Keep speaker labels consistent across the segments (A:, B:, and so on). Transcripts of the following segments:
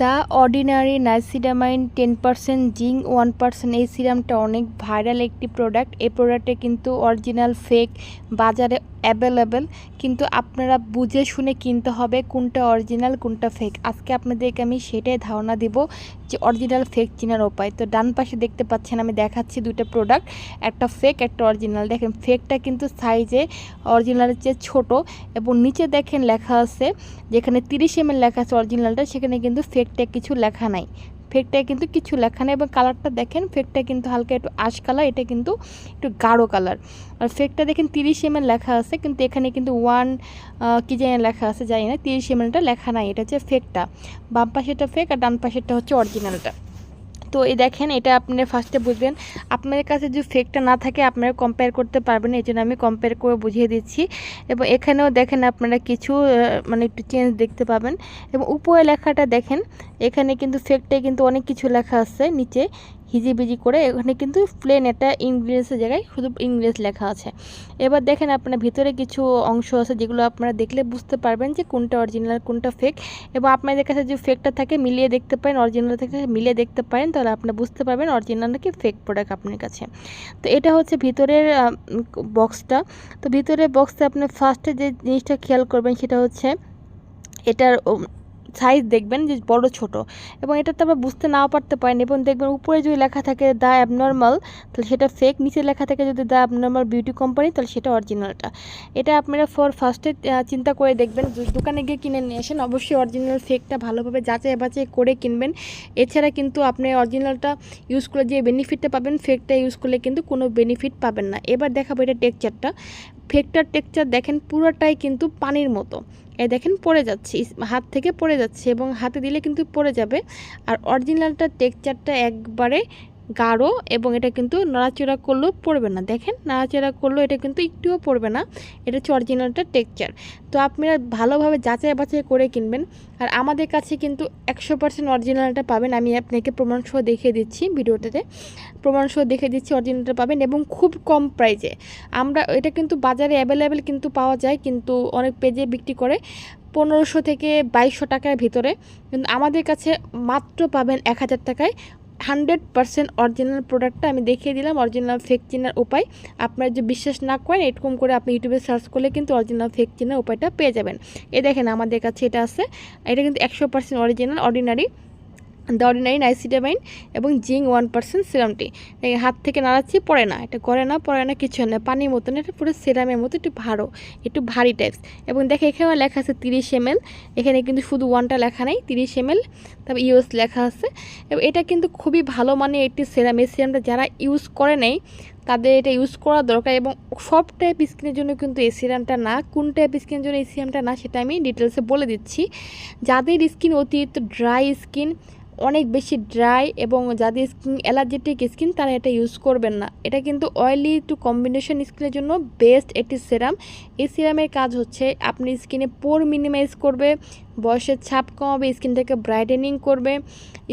A: The ordinary niacinamide ten percent zinc one percent, এই সিরামটা অনেক ভাইরাল একটি প্রোডাক্ট। এই প্রোডাক্টে কিন্তু অরিজিনাল ফেক বাজারে অ্যাভেলেবেল কিন্তু আপনারা বুঝে শুনে কিনতে হবে কোনটা অরিজিনাল, কোনটা ফেক আজকে আপনাদেরকে আমি সেটাই ধারণা দিব যে অরিজিনাল ফেক চেনার উপায়। তো ডান পাশে দেখতে পাচ্ছেন, আমি দেখাচ্ছি দুটো প্রোডাক্ট, একটা ফেক একটা অরিজিনাল। দেখেন ফেকটা কিন্তু সাইজে অরিজিনালের চেয়ে ছোট, এবং নিচে দেখেন লেখা আছে, যেখানে তিরিশ এম লেখা আছে অরিজিনালটা, সেখানে কিন্তু ফেকটা কিছু লেখা নাই। ফেকটায় কিন্তু কিছু লেখা নেই এবং কালারটা দেখেন ফেকটা কিন্তু হালকা একটু আশ কালার এটা কিন্তু একটু গাঢ় কালার আর ফেকটা দেখেন তিরিশ এম লেখা আছে, কিন্তু এখানে কিন্তু ওয়ান কি জানি লেখা আছে জানি না, তিরিশ এম লেখা নাই, এটা হচ্ছে ফেকটা বাম পাশেটা ফেক আর ডান পাশেরটা হচ্ছে অরিজিনালটা তো এই দেখেন, এটা আপনারা ফার্স্টে বুঝবেন। আপনার কাছে যে ফেকটা না থাকে, আপনারা কম্পেয়ার করতে পারবেন এই জন্য আমি কম্পেয়ার করে বুঝিয়ে দিচ্ছি। এবং এখানেও দেখেন আপনারা কিছু মানে একটু চেঞ্জ দেখতে পাবেন। এবং উপরে লেখাটা দেখেন, এখানে কিন্তু ফেকটায় কিন্তু অনেক কিছু লেখা আছে নিচে। হিজিবিজি করে এখানে কিন্তু প্লেন এটা ইংলিশের জায়গায় শুধু ইংলিশ লেখা আছে। এবার দেখেন আপনার ভিতরে কিছু অংশ আছে যেগুলো আপনারা দেখলে বুঝতে পারবেন যে কোনটা অরিজিনাল কোনটা ফেক এবং আপনাদের কাছে যে ফেকটা থাকে, মিলিয়ে দেখতে পারেন অরিজিনাল থেকে মিলিয়ে দেখতে পারেন, তাহলে আপনি বুঝতে পারবেন অরিজিনাল নাকি ফেক প্রোডাক্ট আপনার কাছে। তো এটা হচ্ছে ভিতরের বক্সটা তো ভিতরের বক্সে আপনি ফার্স্টে যে জিনিসটা খেয়াল করবেন সেটা হচ্ছে, এটার সাইজ দেখবেন যে বড়, ছোট এবং এটা তো আবার বুঝতে নাও পারতে পারেন এবং দেখবেন উপরে যদি লেখা থাকে দ্য অ্যাবনর্মাল তাহলে সেটা ফেক নিচে লেখা থাকে যদি দ্য অ্যাবনর্মাল বিউটি কোম্পানি তাহলে সেটা অরিজিনালটা এটা আপনারা ফর ফার্স্টে চিন্তা করে দেখবেন দোকানে গিয়ে কিনে নিয়ে আসেন। অবশ্যই অরিজিনাল ফেকটা ভালোভাবে যাচাই বাছাই করে কিনবেন। এছাড়া কিন্তু আপনি অরিজিনালটা ইউজ করে যে বেনিফিটটা পাবেন ফেকটা ইউজ করলে কিন্তু কোনো বেনিফিট পাবেন না। এবার দেখাবো এটা টেক্সচারটা ফেকটার টেক্সচার দেখেন, পুরোটাই কিন্তু পানির মতো। এ দেখেন, পড়ে যাচ্ছে। হাত থেকে পড়ে যাচ্ছে এবং হাতে দিলে কিন্তু পড়ে যাবে। আর অরিজিনালটা টেক্সচারটা একবারে গাঢ় এবং এটা কিন্তু নাড়াচড়া করলেও পড়বে না। দেখেন, নাড়াচড়া করলেও এটা কিন্তু একটুও পড়বে না। এটা হচ্ছে অরিজিনালটা টেক্সচার তো আপনারা ভালোভাবে যাচাই বাছাই করে কিনবেন। আর আমাদের কাছে কিন্তু একশো পার্সেন্ট অরিজিনালটা পাবেন। আমি আপনাকে প্রমাণসহ দেখিয়ে দিচ্ছি ভিডিওটাতে। প্রমাণসহ দেখে দিচ্ছি অরিজিনালটা পাবেন এবং খুব কম প্রাইজে আমরা, এটা কিন্তু বাজারে অ্যাভেলেবেল কিন্তু পাওয়া যায়, কিন্তু অনেক পেজে বিক্রি করে পনেরোশো থেকে বাইশশো টাকার ভিতরে। কিন্তু আমাদের কাছে মাত্র পাবেন এক হাজার টাকায় হান্ড্রেড পারসেন্ট অরিজিনাল প্রোডাক্টটা আমি দেখিয়ে দিলাম, অরিজিনাল ফেক চেনার উপায়। আপনারা যে বিশ্বাস না করেন, এরকম করে আপনি ইউটিউবে সার্চ করলে কিন্তু অরিজিনাল ফেক চেনার উপায়টা পেয়ে যাবেন। এ দেখেন আমাদের কাছে এটা আছে, এটা কিন্তু একশো percent original ordinary the ordinary niacinamide এবং জিং ওয়ান পার্সেন্ট সিরামটি হাত থেকে নাড়াচ্ছি, পড়ে না। এটা করে না, পড়ে না কিছু না। পানির মতন, এটা পুরো সিরামের মতো, একটু ভালো একটু ভারী টাইপস এবং দেখে এখানে লেখা আছে তিরিশ এম এখানে কিন্তু শুধু ওয়ানটা লেখা নেই, তিরিশ এম এল তারপর ইউএস লেখা আছে। এবং এটা কিন্তু খুবই ভালো মানে একটি সিরাম। এই সিরামটা যারা ইউজ করে নেই, তাদের এটা ইউজ করা দরকার এবং সব টাইপ স্কিনের জন্য কিন্তু এই সিরামটা না। কোন টাইপ স্কিনের জন্য এই সিরামটা না, সেটা আমি ডিটেলসে বলে দিচ্ছি। যাদের স্কিন অতিরিক্ত ড্রাই স্কিন অনেক বেশি ড্রাই এবং যাদের স্কিন অ্যালার্জেটিক স্কিন, তারা এটা ইউজ করবেন না। এটা কিন্তু অয়েলি টু কম্বিনেশন স্কিনের জন্য বেস্ট একটি সিরাম এই সিরামের কাজ হচ্ছে, আপনি স্কিনে পোর মিনিমাইজ করবে বয়সের ছাপ কমাবে স্কিনটাকে ব্রাইটেনিং করবে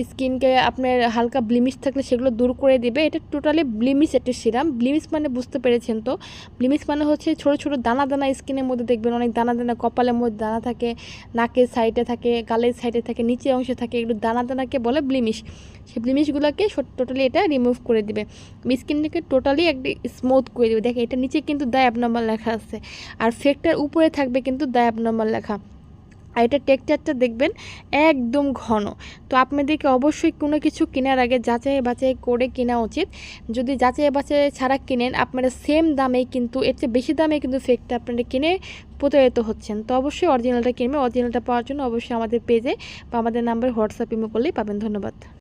A: স্কিনকে আপনার হালকা ব্লিমিশ থাকলে সেগুলো দূর করে দিবে। এটা টোটালি ব্লিমিশ একটি সিরাম ব্লিমিশ মানে বুঝতে পেরেছেন তো? ব্লিমিশ মানে হচ্ছে ছোট ছোট দানা দানা স্কিনের মধ্যে দেখবেন অনেক দানা দানা কপালের মধ্যে দানা থাকে, নাকের সাইডে থাকে, গালের সাইডে থাকে, নিচে অংশে থাকে, এগুলো দানা দানাকে বলে ব্লিমিশ সেই ব্লিমিশগুলোকে টোটালি এটা রিমুভ করে দিবে। স্কিনটাকে টোটালি একটি স্মুথ করে দেবে। দেখে এটা নিচে কিন্তু দায় অ্যাবনর্মাল লেখা আছে। আর ফেকটার উপরে থাকবে কিন্তু দায় অ্যাবনর্মাল লেখা। আর এটা টেক্সচারটা দেখবেন একদম ঘন। তো আপনাদেরকে অবশ্যই কোনো কিছু কেনার আগে যাচাই বাছাই করে কেনা উচিত। যদি যাচাই বাছাই ছাড়া কিনেন, আপনারা সেম দামেই কিন্তু, এর চেয়ে বেশি দামে কিন্তু ফেকটা আপনারা কিনে প্রতারিত হচ্ছেন। তো অবশ্যই অরিজিনালটা কিনবেন। অরিজিনালটা পাওয়ার জন্য অবশ্যই আমাদের পেজে বা আমাদের নাম্বার হোয়াটসঅ্যাপ ইমো করলেই পাবেন। ধন্যবাদ।